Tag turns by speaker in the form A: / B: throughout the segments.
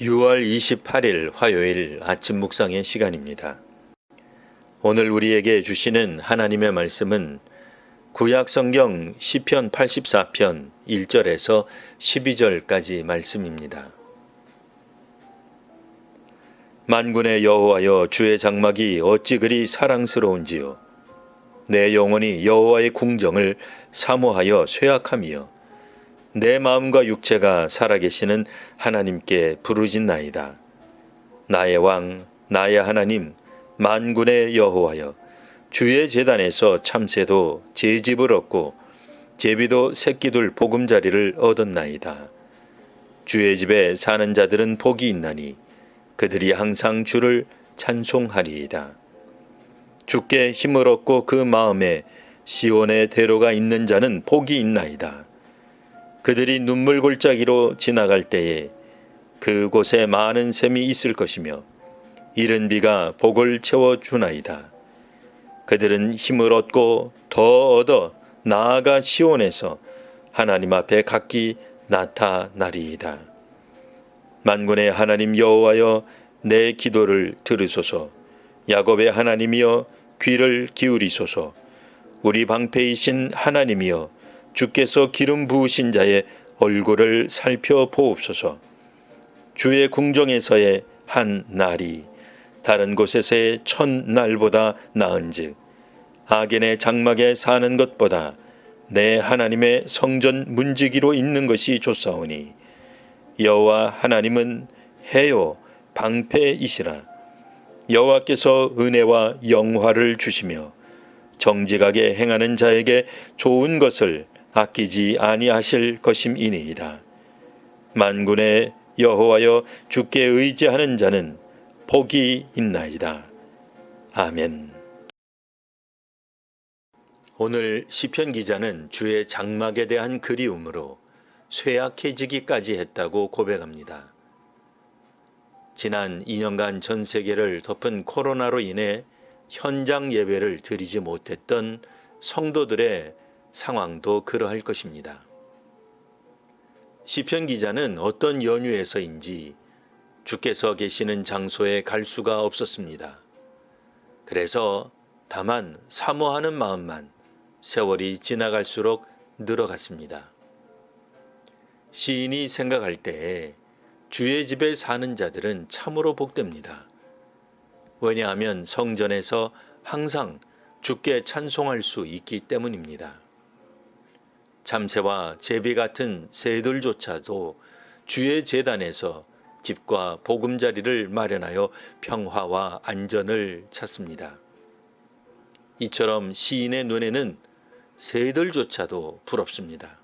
A: 6월 28일 화요일 아침 묵상의 시간입니다. 오늘 우리에게 주시는 하나님의 말씀은 구약 성경 시편 84편 1절에서 12절까지 말씀입니다. 만군의 여호와여 주의 장막이 어찌 그리 사랑스러운지요 내 영혼이 여호와의 궁정을 사모하여 쇠약함이요 내 마음과 육체가 살아계시는 하나님께 부르짖나이다. 나의 왕, 나의 하나님, 만군의 여호와여, 주의 재단에서 참새도 제 집을 얻고 제비도 새끼둘 보금자리를 얻었나이다. 주의 집에 사는 자들은 복이 있나니 그들이 항상 주를 찬송하리이다. 주께 힘을 얻고 그 마음에 시온의 대로가 있는 자는 복이 있나이다. 그들이 눈물 골짜기로 지나갈 때에 그곳에 많은 샘이 있을 것이며 이른 비가 복을 채워 주나이다. 그들은 힘을 얻고 더 얻어 나아가 시온에서 하나님 앞에 각기 나타나리이다. 만군의 하나님 여호와여 내 기도를 들으소서. 야곱의 하나님이여 귀를 기울이소서. 우리 방패이신 하나님이여 주께서 기름 부으신 자의 얼굴을 살펴보옵소서. 주의 궁정에서의 한 날이 다른 곳에서의 천 날보다 나은즉 아겐의 장막에 사는 것보다 내 하나님의 성전 문지기로 있는 것이 좋사오니 여호와 하나님은 해요 방패이시라 여호와께서 은혜와 영화를 주시며 정직하게 행하는 자에게 좋은 것을 아끼지 아니하실 것임이니이다. 만군의 여호와여 주께 의지하는 자는 복이 있나이다. 아멘. 오늘 시편 기자는 주의 장막에 대한 그리움으로 쇠약해지기까지 했다고 고백합니다. 지난 2년간 전 세계를 덮은 코로나로 인해 현장 예배를 드리지 못했던 성도들의 상황도 그러할 것입니다. 시편 기자는 어떤 연유에서인지 주께서 계시는 장소에 갈 수가 없었습니다. 그래서 다만 사모하는 마음만 세월이 지나갈수록 늘어갔습니다. 시인이 생각할 때에 주의 집에 사는 자들은 참으로 복됩니다. 왜냐하면 성전에서 항상 주께 찬송할 수 있기 때문입니다. 참새와 제비 같은 새들조차도 주의 재단에서 집과 보금자리를 마련하여 평화와 안전을 찾습니다. 이처럼 시인의 눈에는 새들조차도 부럽습니다.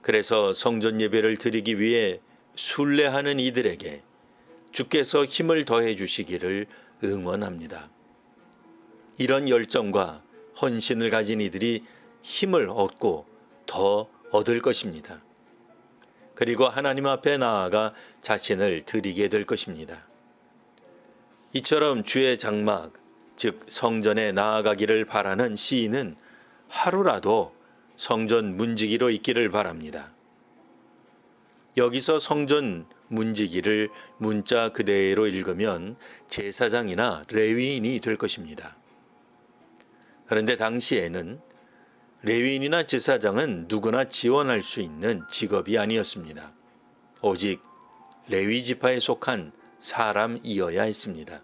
A: 그래서 성전 예배를 드리기 위해 순례하는 이들에게 주께서 힘을 더해 주시기를 응원합니다. 이런 열정과 헌신을 가진 이들이 힘을 얻고 더 얻을 것입니다. 그리고 하나님 앞에 나아가 자신을 드리게 될 것입니다. 이처럼 주의 장막, 즉 성전에 나아가기를 바라는 시인은 하루라도 성전 문지기로 있기를 바랍니다. 여기서 성전 문지기를 문자 그대로 읽으면 제사장이나 레위인이 될 것입니다. 그런데 당시에는 레위인이나 제사장은 누구나 지원할 수 있는 직업이 아니었습니다. 오직 레위 지파에 속한 사람이어야 했습니다.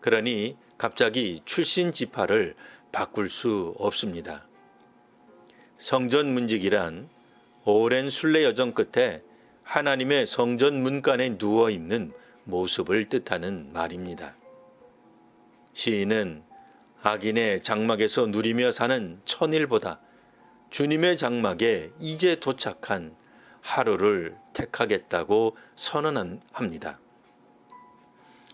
A: 그러니 갑자기 출신 지파를 바꿀 수 없습니다. 성전 문직이란 오랜 순례 여정 끝에 하나님의 성전 문간에 누워 있는 모습을 뜻하는 말입니다. 시인은 악인의 장막에서 누리며 사는 천일보다 주님의 장막에 이제 도착한 하루를 택하겠다고 선언합니다.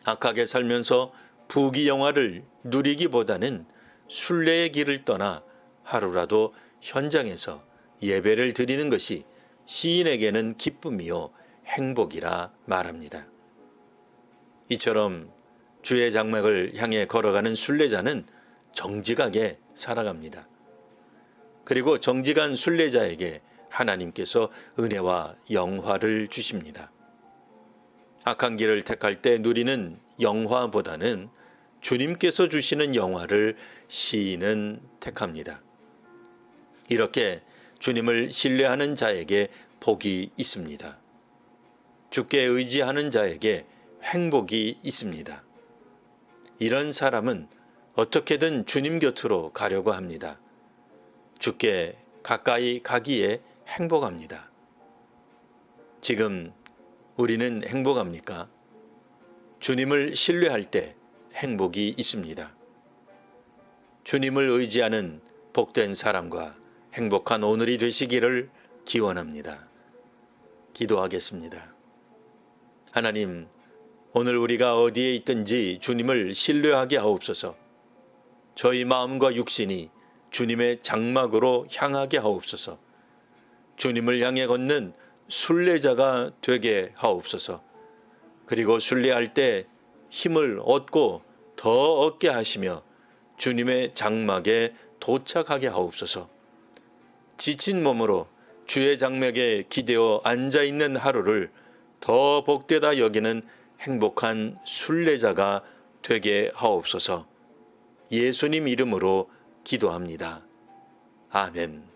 A: 악하게 살면서 부귀 영화를 누리기보다는 순례의 길을 떠나 하루라도 현장에서 예배를 드리는 것이 시인에게는 기쁨이요 행복이라 말합니다. 이처럼 주의 장막을 향해 걸어가는 순례자는 정직하게 살아갑니다. 그리고 정직한 순례자에게 하나님께서 은혜와 영화를 주십니다. 악한 길을 택할 때 누리는 영화보다는 주님께서 주시는 영화를 시인은 택합니다. 이렇게 주님을 신뢰하는 자에게 복이 있습니다. 주께 의지하는 자에게 행복이 있습니다. 이런 사람은 어떻게든 주님 곁으로 가려고 합니다. 주께 가까이 가기에 행복합니다. 지금 우리는 행복합니까? 주님을 신뢰할 때 행복이 있습니다. 주님을 의지하는 복된 사람과 행복한 오늘이 되시기를 기원합니다. 기도하겠습니다. 하나님, 오늘 우리가 어디에 있든지 주님을 신뢰하게 하옵소서. 저희 마음과 육신이 주님의 장막으로 향하게 하옵소서. 주님을 향해 걷는 순례자가 되게 하옵소서. 그리고 순례할 때 힘을 얻고 더 얻게 하시며 주님의 장막에 도착하게 하옵소서. 지친 몸으로 주의 장막에 기대어 앉아 있는 하루를 더 복되다 여기는 행복한 순례자가 되게 하옵소서. 예수님 이름으로 기도합니다. 아멘.